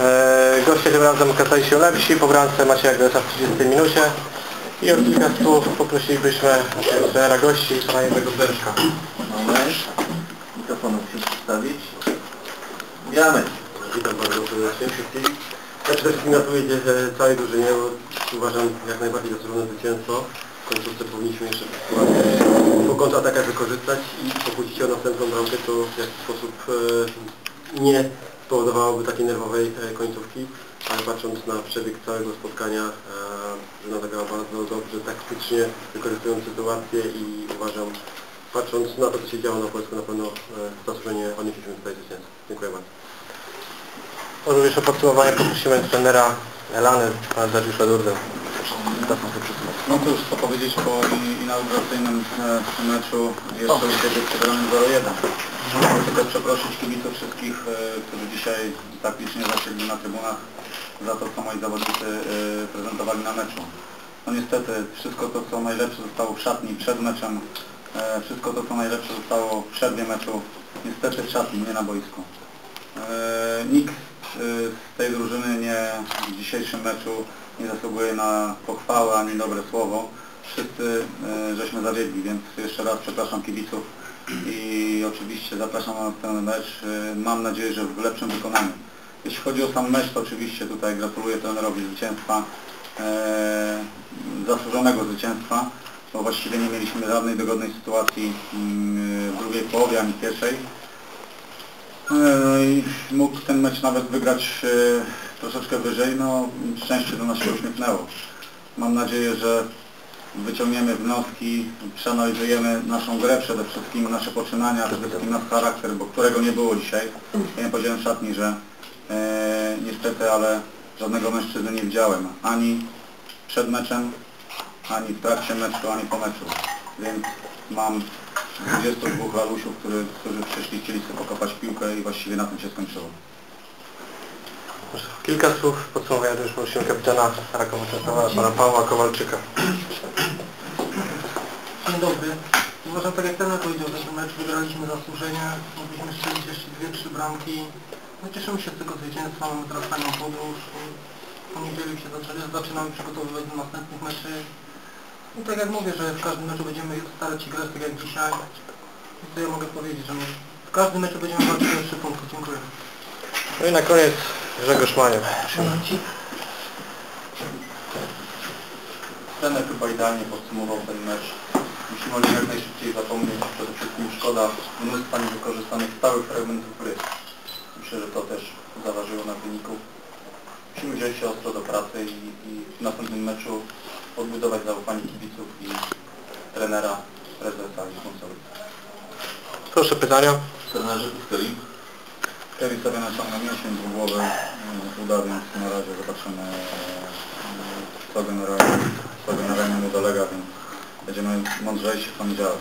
E, goście tym razem okazali się lepsi, po bramce Macieja Gresa w 30 minucie. I o kilka słów poprosilibyśmy trenera gości, pana Jerzego Berszka. Moment. Mikrofonu musisz przedstawić. Gramy. Witam bardzo serdecznie wszystkich. Ja przede wszystkim gratuluję e, całej drużynie, bo uważam jak najbardziej zasłużone zwycięstwo. W końcówce powinniśmy jeszcze po kontratakach wykorzystać i pokusić się o następną bramkę, to w jakiś sposób e, nie spowodowałoby takiej nerwowej e, końcówki, ale patrząc na przebieg całego spotkania, e, drużyna zagrała bardzo dobrze, taktycznie wykorzystując sytuację i uważam, patrząc na to, co się działo na Polsku, na pewno e, zasłużenie odnieśliśmy tutaj zwycięstwo. Dziękuję bardzo. Również o podsumowanie poprosimy trenera Elany, pana Dariusza Durdę. No cóż, co powiedzieć po inauguracyjnym e, meczu jeszcze u siebie przegranym 0-1. Chcę też przeprosić kibiców wszystkich, e, którzy dzisiaj tak licznie zasiedli na trybunach za to, co moi zawodnicy e, prezentowali na meczu. No niestety, wszystko to, co najlepsze zostało w szatni przed meczem, wszystko to, co najlepsze zostało w przerwie meczu, niestety w szatni, nie na boisku. Nikt z tej drużyny nie w dzisiejszym meczu nie zasługuje na pochwałę ani dobre słowo. Wszyscy e, żeśmy zawiedli, więc jeszcze raz przepraszam kibiców i oczywiście zapraszam na ten mecz. E, Mam nadzieję, że w lepszym wykonaniu. Jeśli chodzi o sam mecz, to oczywiście tutaj gratuluję trenerowi zwycięstwa, e, zasłużonego zwycięstwa, bo właściwie nie mieliśmy żadnej dogodnej sytuacji w drugiej połowie ani pierwszej. No i mógł ten mecz nawet wygrać e, troszeczkę wyżej, no szczęście do nas się uśmiechnęło. Mam nadzieję, że wyciągniemy wnioski, przeanalizujemy naszą grę przede wszystkim, nasze poczynania, przede wszystkim nasz charakter, bo którego nie było dzisiaj. Ja nie powiedziałem szatni, że e, niestety, ale żadnego mężczyzny nie widziałem, ani przed meczem, ani w trakcie meczu, ani po meczu. Więc mam 22 lalusiów, który, którzy przyszli, chcieli sobie pokopać piłkę i właściwie na tym się skończyło. Kilka słów podsumowania też prosimy kapitana Rakowa Częstochowa, pana Pawła Kowalczyka. Dzień dobry. Uważam tak jak ten powiedział, że ten mecz wygraliśmy zasłużenie. Mogliśmy strzelić jeszcze dwie, trzy bramki. No cieszymy się z tego zwycięstwa, mamy teraz fajną podróż. W poniedziałek się zaczynamy przygotowywać do następnych meczy. I tak jak mówię, że w każdym meczu będziemy starać się grać tak jak dzisiaj. I co ja mogę powiedzieć, że my w każdym meczu będziemy walczyć o trzy punkty. Dziękuję. No i na koniec Grzegorz Maniek. Trener chyba idealnie podsumował ten mecz. Musimy o nim jak najszybciej zapomnieć. Przede wszystkim szkoda mnóstwa niewykorzystanych stałych fragmentów gry. Myślę, że to też zaważyło na wyniku. Musimy wziąć się ostro do pracy i, i w następnym meczu odbudować zaufanie kibiców i trenera, prezesa i sponsorów. Proszę pytania. Trenerzy Puskeli. Kevin sobie naciągnął mięsień dwugłowy, y, uda, więc na razie zobaczymy co generalnie, co generalnie mu dolega, więc będziemy mądrzejsi w poniedziałek.